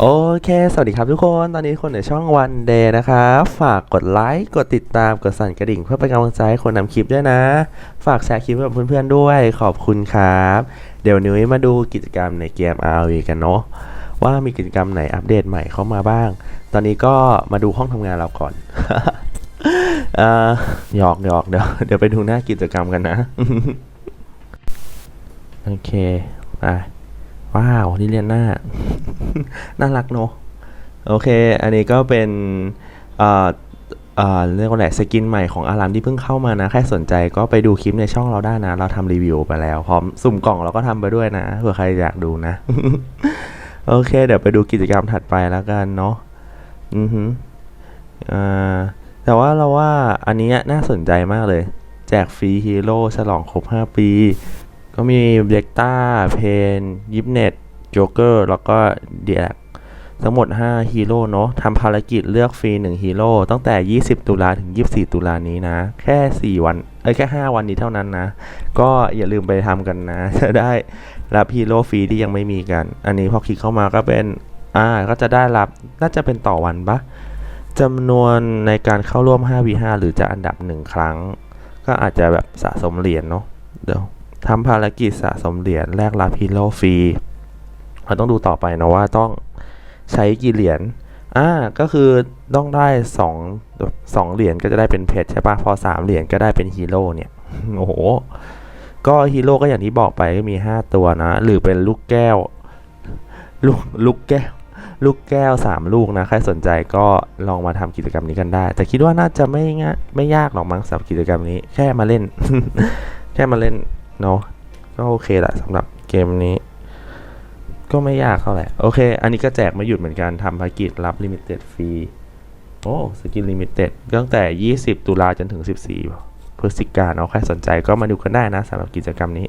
โอเค สวัสดีครับทุกคน ตอนนี้คนในช่องวันเดย์นะครับ ฝากกดไลค์ กดติดตาม กดสั่นกระดิ่ง เพื่อเป็นกำลังใจให้คนนำคลิปด้วยนะ ฝากแชร์คลิปกับเพื่อนๆด้วย ขอบคุณครับ เดี๋ยวนุ้ยมาดูกิจกรรมในเกม RV กันเนาะ ว่ามีกิจกรรมไหนอัปเดตใหม่เข้ามาบ้าง ตอนนี้ก็มาดูห้องทำงานเราก่อนอหยอกหยอกเดี๋ยวเดี๋ยวไปดูหน้ากิจกรรมกันนะ โอเค ไป ว้าวนี่เรียนหน้า น่ารักเนอะโอเค อันนี้ก็เป็นเอ่อเอ่อเรียกว่าอะไรสกินใหม่ของอารามที่เพิ่งเข้ามานะ ใครสนใจก็ไปดูคลิปในช่องเราได้นะ เราทำรีวิวไปแล้ว พร้อมสุ่มกล่องเราก็ทำไปด้วยนะเผื่อใครอยากดูนะ โอเค เดี๋ยวไปดูกิจกรรมถัดไปแล้วกันเนาะอือฮึอ่าแต่ว่าเราว่าอันนี้น่าสนใจมากเลย แจกฟรีฮีโร่ฉลองครบ 5 ปี ก็มีเบลต้าเพนยิปเน็ตโจ๊กเกอร์แล้วก็เดียกทั้งหมด 5 ฮีโร่เนาะทำภารกิจเลือกฟรี 1 ฮีโร่ตั้งแต่ 20 ตุลาถึง 24 ตุลานี้นะ แค่ 4 วัน เอ้ย แค่ 5 วันนี้เท่านั้นนะ ก็อย่าลืมไปทำกันนะ จะได้รับฮีโร่ฟรีที่ยังไม่มีกัน อันนี้พอคลิกเข้ามาก็เป็น อ่า ก็จะได้รับ น่าจะเป็นต่อวันปะจำนวนในการเข้าร่วม 5v5 หรือจะอันดับ 1 ครั้ง ก็อาจจะแบบสะสมเหรียญเนาะ เดี๋ยว ทำภารกิจสะสมเหรียญแลกรับฮีโร่ฟรีเราต้องดูต่อไปนะว่าต้องใช้กี่เหรียญอ่าก็คือต้องได้สองสองเหรียญก็จะได้เป็นเพชรใช่ปะพอสามเหรียญก็ได้เป็นฮีโร่เนี่ยโอ้โหก็ฮีโร่ก็อย่างที่บอกไปก็มี 5 ตัวนะ หรือเป็นลูกแก้ว ลูกลูกแก้ว ลูกแก้ว 3 ลูกนะ ใครสนใจก็ลองมาทำกิจกรรมนี้กันได้ แต่คิดว่าน่าจะไม่ง่ายไม่ยากหรอกมั้งสำหรับกิจกรรมนี้ แค่มาเล่น แค่มาเล่น เนาะก็โอเคแหละสำหรับเกมนี้ ก็ไม่ยากเท่าไหร่โอเค อันนี้ก็แจกไม่หยุดเหมือนกันทำภารกิจรับลิมิเต็ดฟรีโอ้สกินลิมิเต็ดตั้งแต่ 20 ตุลาจนถึง 14พฤศจิกายนเอาใครสนใจก็มาดูกันได้นะสำหรับกิจกรรมนี้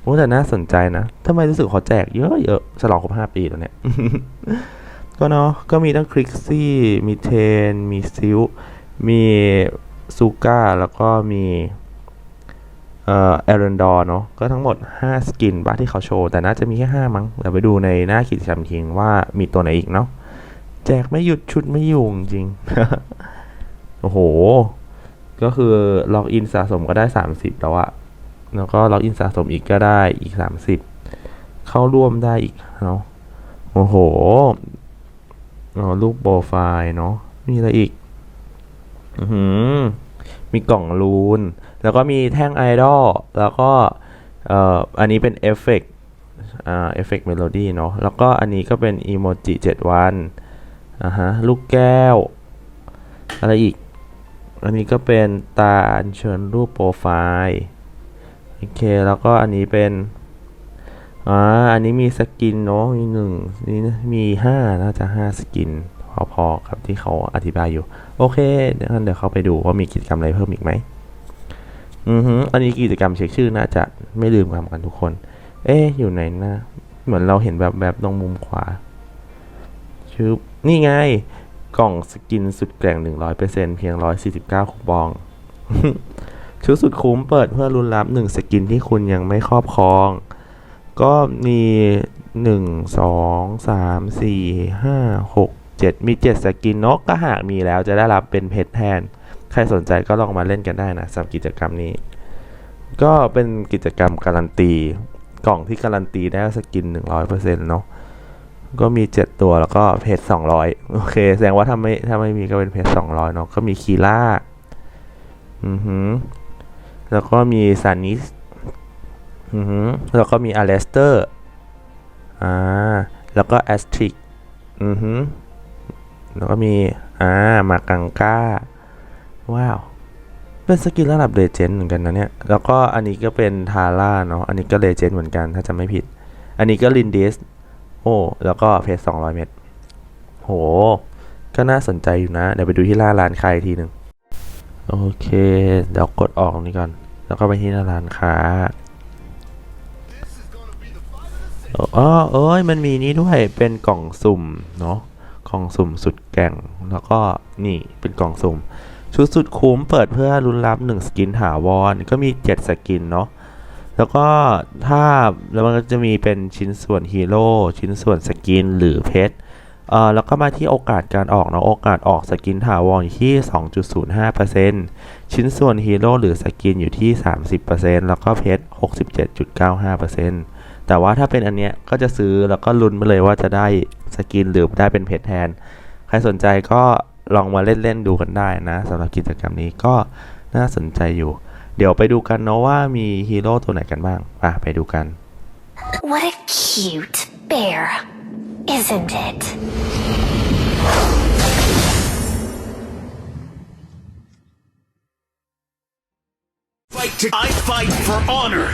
โอ้แต่น่าสนใจนะทำไมรู้สึกขาแจกเยอะๆฉลองครบ 5 ปีแล้วเนี่ย ก็เนาะก็มีทั้งคลิกซี่ มีเทน มีซิลมีซูก้า แล้วก็มี เอ่อเอรนดอร์เนาะก็ทั้งหมด 5 สกินบ้าที่เขาโชว์ แต่น่าจะมีแค่ 5 มั้งเดี๋ยวไปดูในหน้ากิจกรรมทีงว่ามีตัวไหนอีกเนาะแจกไม่หยุดชุดไม่อยู่จริง โอ้โห ก็คือล็อกอินสะสมก็ได้ 30 แล้วอะแล้วก็ล็อกอินสะสมอีกก็ได้อีก 30 เข้าร่วมได้อีกเนาะโอ้โหอ๋อรูปโปรไฟล์เนาะมีอะไรอีก อือหือมีกล่องรูน แล้วก็มีแท่งไอดอลแล้วก็อันนี้เป็นเอฟเฟกต์อ่าเอฟเฟกต์เมโลดี้เนาะแล้วก็อันนี้ก็เป็นอีโมจิ7วันอ่าฮะลูกแก้ว อะไรอีก อันนี้ก็เป็นตาอัญเชิญรูปโปรไฟล์โอเคแล้วก็อันนี้เป็นอ่าอันนี้มีสกินเนาะมีหนึ่งนี่มีห้าน่าจะห้าสกินพอๆกับที่เขาอธิบายอยู่ โอเคเดี๋ยวงั้นเดี๋ยวเข้าไปดูว่ามีกิจกรรมอะไรเพิ่มอีกไหม อือฮึอันนี้กิจกรรมเช็คชื่อน่าจะไม่ลืมทำกันทุกคน เอ๊ะอยู่ไหนนะ เหมือนเราเห็นแบบแบบตรงมุมขวาชื่อนี่ไง กล่องสกินสุดแกร่ง 100%เพียง 149 คูปอง ชุดสุดคุ้มเปิดเพื่อรุนรับ 1 สกินที่คุณยังไม่ครอบครอง ก็มี 1 2 3 4 5 6 7 มี 7 สกินเนกก็หากมีแล้วจะได้รับเป็นเพชรแทน ใครสนใจก็ลองมาเล่นกันได้นะสำหรับกิจกรรมนี้ ก็เป็นกิจกรรมการันตี กล่องที่การันตีได้สกิน 100%เนาะก็มี 7 ตัวแล้วก็เพชร200 โอเค แสดงว่าถ้าไม่ถ้าไม่มีก็เป็นเพชร200 เนาะก็มีคีล่าอือหือแล้วก็มีซานิสอือหือแล้วก็มีอาเลสเตอร์อ่าแล้วก็แอสตริกอือหือแล้วก็มีอ่ามากังก้า ว้าว เป็นสกินระดับเลเจนด์เหมือนกันนะเนี่ย แล้วก็อันนี้ก็เป็นทาร่าเนาะ อันนี้ก็เลเจนด์เหมือนกันถ้าจะไม่ผิด อันนี้ก็ลินดิส โอ้ แล้วก็เพจสองร้อยเมตร โห ก็น่าสนใจอยู่นะ เดี๋ยวไปดูที่หน้าร้านค้าอีกทีหนึ่งโอเค เดี๋ยวกดออกนี่ก่อน แล้วก็ไปที่หน้าร้านค้าอ๋อเอ้ย มันมีนี่ด้วย เป็นกล่องสุ่มเนาะ กล่องสุ่มสุดแก่ง แล้วก็นี่ เป็นกล่องสุ่ม ชุดสุดคุ้มเปิดเพื่อรุนรับ 1 สกินถาวรก็มี 7 สกินเนาะแล้วก็ถ้าแล้วมันก็จะมีเป็นชิ้นส่วนฮีโร่ชิ้นส่วนสกินหรือเพชรเอ่อแล้วก็มาที่โอกาสการออกเนาะโอกาสออกสกินถาวรอยู่ที่ 2.05%ชิ้นส่วนฮีโร่หรือสกินอยู่ที่ 30%แล้วก็เพชร67.95%แต่ว่าถ้าเป็นอันเนี้ยก็จะซื้อแล้วก็ลุ้นไปเลยว่าจะได้สกินหรือได้เป็นเพชรแทน ใครสนใจก็ ลองมาเล่นๆดูกันได้นะสำหรับกิจกรรมนี้ก็น่าสนใจอยู่ เดี๋ยวไปดูกันเนาะว่ามีฮีโร่ตัวไหนกันบ้างอะไปดูกัน What a cute bear, isn't it? Fight to I fight for honor.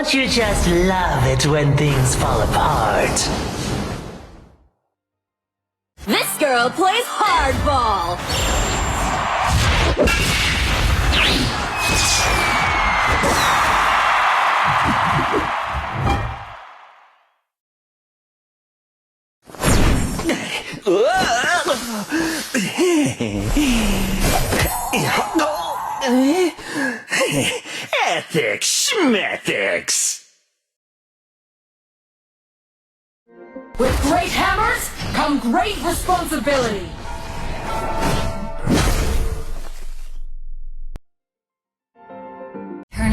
Don't you just love it when things fall apart? This girl plays hardball. With great hammers come great responsibility.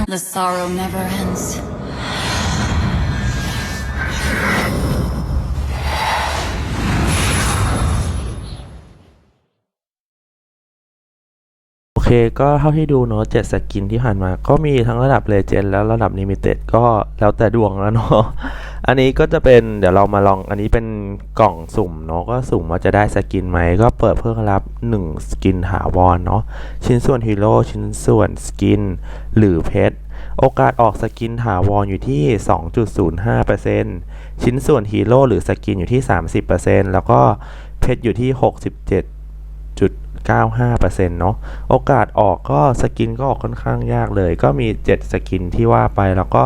The sorrow never ends. โอเคก็เท่าที่ดูเนาะเจ็ดสกินที่ผ่านมา ก็มีทั้งระดับเลเจนด์แล้วระดับลิมิเต็ดก็แล้วแต่ดวงแล้วเนาะ อันนี้ก็จะเป็นเดี๋ยวเรามาลองอันนี้เป็นกล่องสุ่มเนาะก็สุ่มว่าจะได้สกินไหมก็เปิดเพื่อรับ 1 สกินถาวรเนาะชิ้นส่วนฮีโร่ชิ้นส่วนสกิน หรือเพชรโอกาสออกสกินถาวรอยู่ที่ 2.05%ชิ้นส่วนฮีโร่หรือสกินอยู่ที่ 30%แล้วก็เพชรอยู่ที่ 67จุด95%เนาะ โอกาสออกก็สกินก็ออกค่อนข้างยากเลย ก็มี 7 สกินที่ว่าไปแล้วก็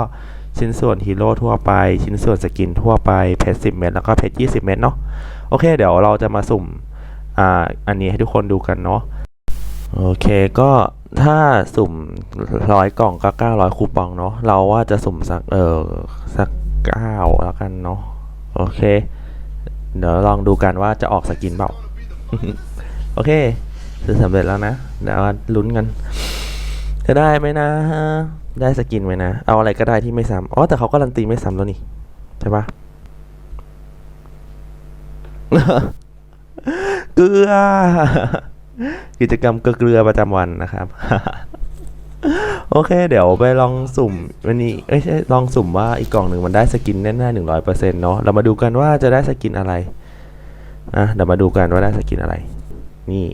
ชิ้นส่วนฮีโร่ทั่วไป ชิ้นส่วนสกินทั่วไปเพชร10 เม็ดแล้วก็เพชร20 เม็ดเนาะโอเค เดี๋ยวเราจะมาสุ่มอ่าอันนี้ให้ทุกคนดูกันเนาะโอเคก็ถ้าสุ่มร้อยกล่องก็900คูปองเนาะเราว่าจะสุ่มสักเออสัก9แล้วกันเนาะโอเค เดี๋ยวลองดูกันว่าจะออกสกินเปล่าโอเคซื้อสำเร็จแล้วนะเดี๋ยวลุ้นกัน จะได้ไหมนะ ได้สกินไหมนะ เอาอะไรก็ได้ที่ไม่ซ้ำอ๋อแต่เขาการันตีไม่ซ้ำแล้วนี่ใช่ปะเกลือ กิจกรรมเกลือประจำวันนะครับ โอเค เดี๋ยวไปลองสุ่มวันนี้เอ้ยใช่ลองสุ่มว่าอีกกล่องหนึ่งมันได้สกินแน่ๆหนึ่งร้อยเปอร์เซ็นต์เนาะเรามาดูกันว่าจะได้สกินอะไรอะเดี๋ยวมาดูกันว่าได้สกินอะไร นี่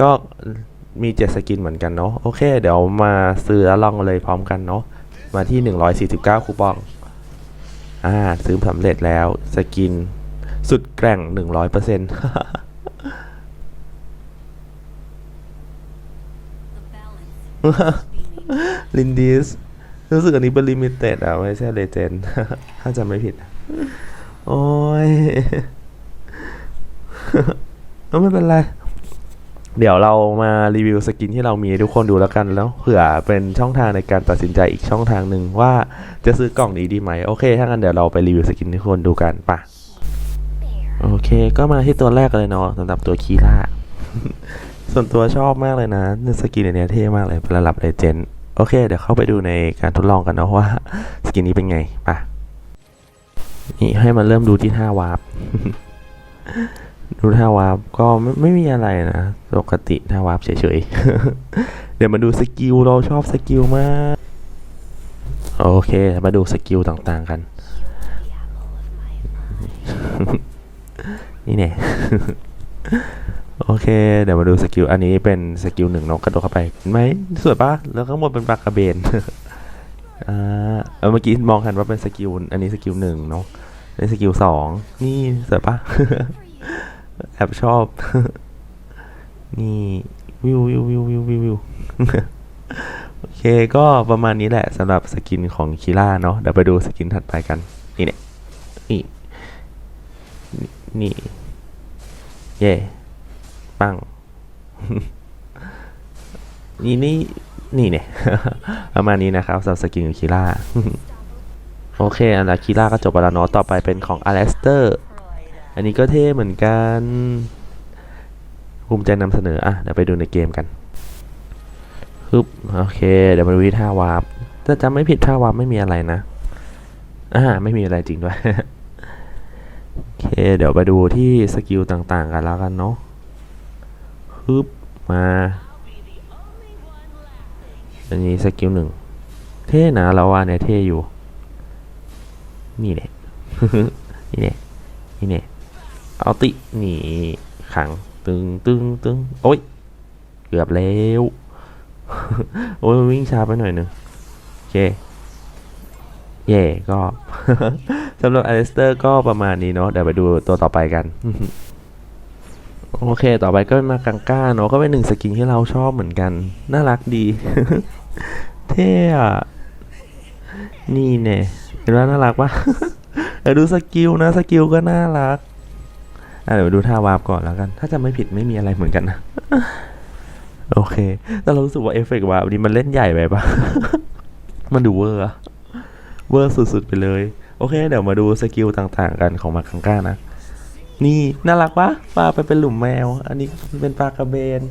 ก็ มีเจ็ดสกินเหมือนกันเนาะโอเค เดี๋ยวมาซื้อแล้วลองเลยพร้อมกันเนาะมาที่ 149 คูปองอ่าซื้อสำเร็จแล้วสกินสุดแกร่ง 100%ลินดิสรู้สึกอันนี้เป็นลิมิเต็ดอะ ไม่ใช่เลเจนด์ถ้าจำไม่ผิด โอ้ยก็ไม่เป็นไร เดี๋ยวเรามารีวิวสกินที่เรามีทุกคนดูแล้วกันแล้วเผื่อเป็นช่องทางในการตัดสินใจอีกช่องทางหนึ่งว่าจะซื้อกล่องนี้ดีไหมโอเคถ้างั้นเดี๋ยวเราไปรีวิวสกินทุกคนดูกันปะโอเค ก็มาที่ตัวแรกเลยเนาะสำหรับตัวคีล่าส่วนตัวชอบมากเลยนะสกินอันเนี้ยเท่มากเลยเป็นระดับเลเจนด์โอเค เดี๋ยวเข้าไปดูในการทดลองกันเนาะว่าสกินนี้เป็นไงปะนี่ให้มันเริ่มดูที่ท่าวาร์ป ดูท่าวาร์ปก็ไม่ไม่มีอะไรนะ ปกติท่าวาร์ปเฉยๆ เดี๋ยวมาดูสกิลเราชอบสกิลมาก โอเค มาดูสกิลต่างๆกัน นี่เนี่ยโอเค เดี๋ยวมาดูสกิล อันนี้เป็นสกิลหนึ่งนาะกระโดดเข้าไปเห็นไหมสวยปะแล้วข้างบนเป็นปลากระเบนอ่าเออเมื่อกี้มองหันว่าเป็นสกิล อันนี้สกิลหนึ่งเนาะในสกิลสองนี่สวยปะ แอบชอบ นี่วิววิววิววิววิววิวโอเคก็ประมาณนี้แหละสำหรับสกินของคีล่าเนาะเดี๋ยวไปดูสกินถัดไปกัน นี่เนี่ยนี่ นี่ เย่ปัง นี่นี่นี่เนี่ยประมาณนี้นะครับสำหรับสกินของคีล่าโอเคอันละคีล่าก็จบไปแล้วเนาะต่อไปเป็นของอเลสเตอร์ อันนี้ก็เท่เหมือนกัน ภูมิใจนำเสนอ อะ เดี๋ยวไปดูในเกมกันฮึบโอเค เดี๋ยวมาดูที่ท่าวาร์ปถ้าจำไม่ผิดท่าวาร์ปไม่มีอะไรนะ อ่า ไม่มีอะไรจริงด้วย โอเค เดี๋ยวไปดูที่สกิลต่างๆ กันแล้วกันเนาะฮึบมาอันนี้สกิลหนึ่ง เท่นะเราว่าเนี่ยเท่อยู่ นี่แหละนี่แหละนี่แหละ เอาติ นี่ขัง ตึงตึงตึงโอ้ย เกือบแล้วโอ้ยวิ่งช้าไปหน่อยหนึ่งโอเค เย่ก็สำหรับอลิสเตอร์ก็ประมาณนี้เนาะเดี๋ยวไปดูตัวต่อไปกันโอเค ต่อไปก็เป็นมากังก้าเนาะก็เป็นหนึ่งสกินที่เราชอบเหมือนกัน น่ารักดี เท่อะนี่เนี่ยเห็นว่าน่ารักปะเดี๋ยวดูสกิลนะ สกิลก็น่ารัก เดี๋ยวดูท่าวาร์ปก่อนแล้วกัน ถ้าจะไม่ผิดไม่มีอะไรเหมือนกันนะ โอเค แต่เรารู้สึกว่าเอฟเฟกต์วาร์ปนี้มันเล่นใหญ่ไปปะมันดูเวอร์อะเวอร์สุดๆไปเลย โอเค เดี๋ยวมาดูสกิลต่างๆกันของมาคังก้านะ นี่น่ารักปะปลาไปเป็นหลุมแมว อันนี้เป็นปลากระเบน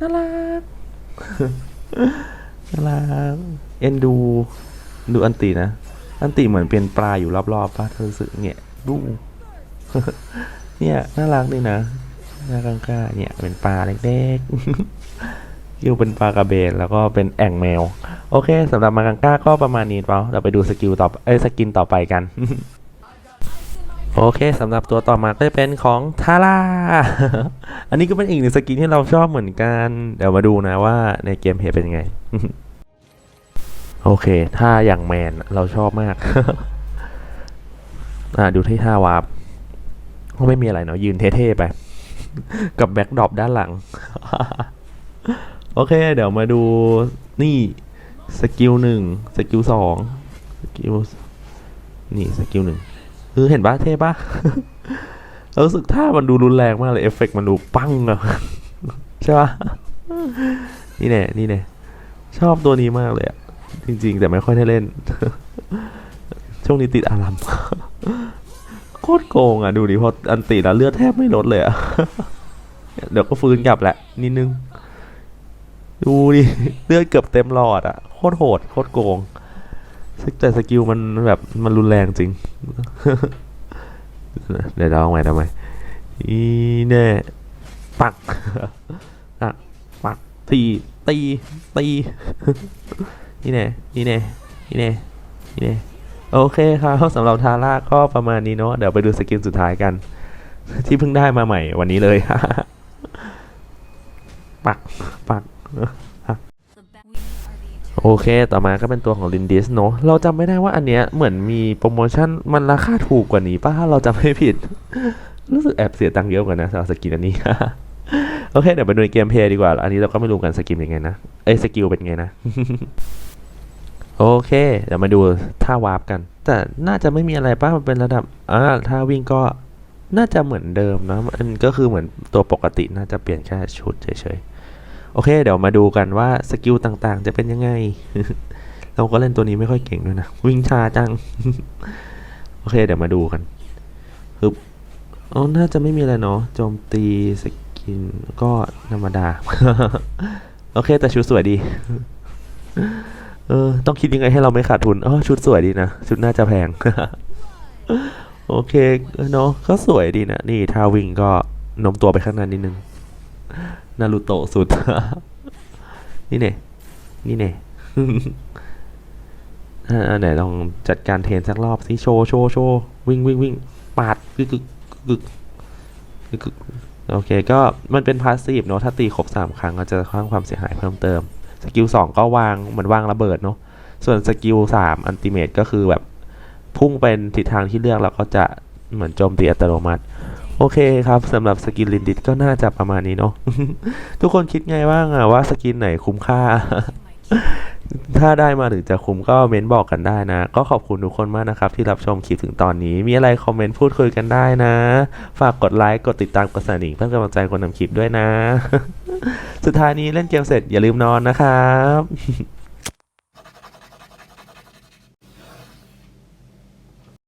น่ารัก น่ารัก เอ็นดู ดูอันตีนะ อันตีเหมือนเป็นปลาอยู่รอบๆปะเธอรู้สึกเนี่ยดู เนี่ยน่ารักดีนะน่ากังก้าเนี่ยเป็นปลาเล็กๆยูเป็นปลากระเบนแล้วก็เป็นแอ่งแมว โอเคสำหรับมากังก้าก็ประมาณนี้เปล่าเราไปดูสกิลต่อเอ้สกินต่อไปกันโอเคสำหรับตัวต่อมาก็จะเป็นของทาร่า อันนี้ก็เป็นอีกหนึ่งสกินที่เราชอบเหมือนกัน เดี๋ยวมาดูนะว่าในเกมเพลย์เป็นยังไง โอเค ถ้าอย่างแมนเราชอบมาก อ่าดูที่ท่าวาร์ป ก็ไม่มีอะไรเนาะยืนเท่ๆไป กับแบ็กดรอปด้านหลัง โอเค เดี๋ยวมาดูนี่สกิลหนึ่งสกิลสองสกิลนี่สกิลหนึ่งคือเห็นปะเท่ปะรู้สึกท่ามันดูรุนแรงมากเลยเอฟเฟกต์มันดูปังอะใช่ปะนี่แน่นี่แน่ชอบตัวนี้มากเลยอะจริง ๆ แต่ไม่ค่อยได้เล่น ช่วงนี้ติดอาราม คตรโกงอะ ดูดิพออันติแล้วเลือดแทบไม่ลดเลยอะ เดี๋ยวก็ฟื้นกลับแหละนิดนึง ดูดิ เลือดเกือบเต็มหลอดอะ โคตรโหด โคตรโกง แต่สกิลมันแบบมันรุนแรงจริง เดี๋ยวเราเอาใหม่ทำไมอีแน่ปักปักปักตีตีตีนี่แน่นี่แน่นี่แน่นี่แน่ โอเคครับสำหรับทาร่าก็ประมาณนี้เนาะเดี๋ยวไปดูสกินสุดท้ายกัน ที่เพิ่งได้มาใหม่วันนี้เลยปักปักโอเค ต่อมาก็เป็นตัวของลินดิสเนาะ เราจำไม่ได้ว่าอันเนี้ยเหมือนมีโปรโมชั่นมันราคาถูกกว่านี้ป่ะถ้าเราจำไม่ผิด รู้สึกแอบเสียตังค์เยอะกว่านะสำหรับสกินอันนี้ โอเค เดี๋ยวไปดูในเกมเพลย์ดีกว่า อันนี้เราก็ไม่รู้กันสกินเป็นไงนะ เอ้ยสกิลเป็นไงนะ โอเค เดี๋ยวมาดูท่าวาร์ปกัน แต่น่าจะไม่มีอะไรป่ะมันเป็นระดับอ่าท่าวิ่งก็น่าจะเหมือนเดิมนะมันก็คือเหมือนตัวปกติน่าจะเปลี่ยนแค่ชุดเฉยๆ โอเค เดี๋ยวมาดูกันว่าสกิลต่างๆ จะเป็นยังไง เราก็เล่นตัวนี้ไม่ค่อยเก่งด้วยนะ วิ่งช้าจัง โอเค เดี๋ยวมาดูกันฮึบอ๋อน่าจะไม่มีอะไรเนาะ โจมตีสกินก็ธรรมดา โอเค แต่ชุดสวยดี เออ ต้องคิดยังไงให้เราไม่ขาดทุนอ๋อชุดสวยดีนะ ชุดน่าจะแพง โอเคเนาะก็สวยดีนะ นี่ทาวิ่งก็โน้มตัวไปข้างหน้านิดนึง นารูโตะสุด นี่เนี่ยนี่เน่อ่าไหนลองจัดการเทรนสักรอบสิโชว์โชว์โชว์วิ่งวิ่งวิ่งปาดกึกกึกกึกกึกกึกโอเค ก็มันเป็นพาสซีฟเนาะถ้าตีครบสามครั้งก็จะสร้างความเสียหายเพิ่มเติม สกิลสองก็วางเหมือนวางระเบิดเนาะส่วนสกิลสามอันติเมตก็คือแบบพุ่งเป็นทิศทางที่เลือกแล้วก็จะเหมือนโจมตีอัตโนมัติ โอเคครับสำหรับสกินลินดิตก็น่าจะประมาณนี้เนาะทุกคนคิดไงบ้างอะว่าสกินไหนคุ้มค่า ถ้าได้มาหรือจะคุ้มก็เม้นบอกกันได้นะ ก็ขอบคุณทุกคนมากนะครับ ที่รับชมคลิปถึงตอนนี้ มีอะไรคอมเมนต์พูดคุยกันได้นะ ฝากกดไลค์กดติดตามกดสั่นดิ่งเพื่อกำลังใจคนทำคลิปด้วยนะ สุดท้ายนี้เล่นเกมเสร็จอย่าลืมนอนนะครับ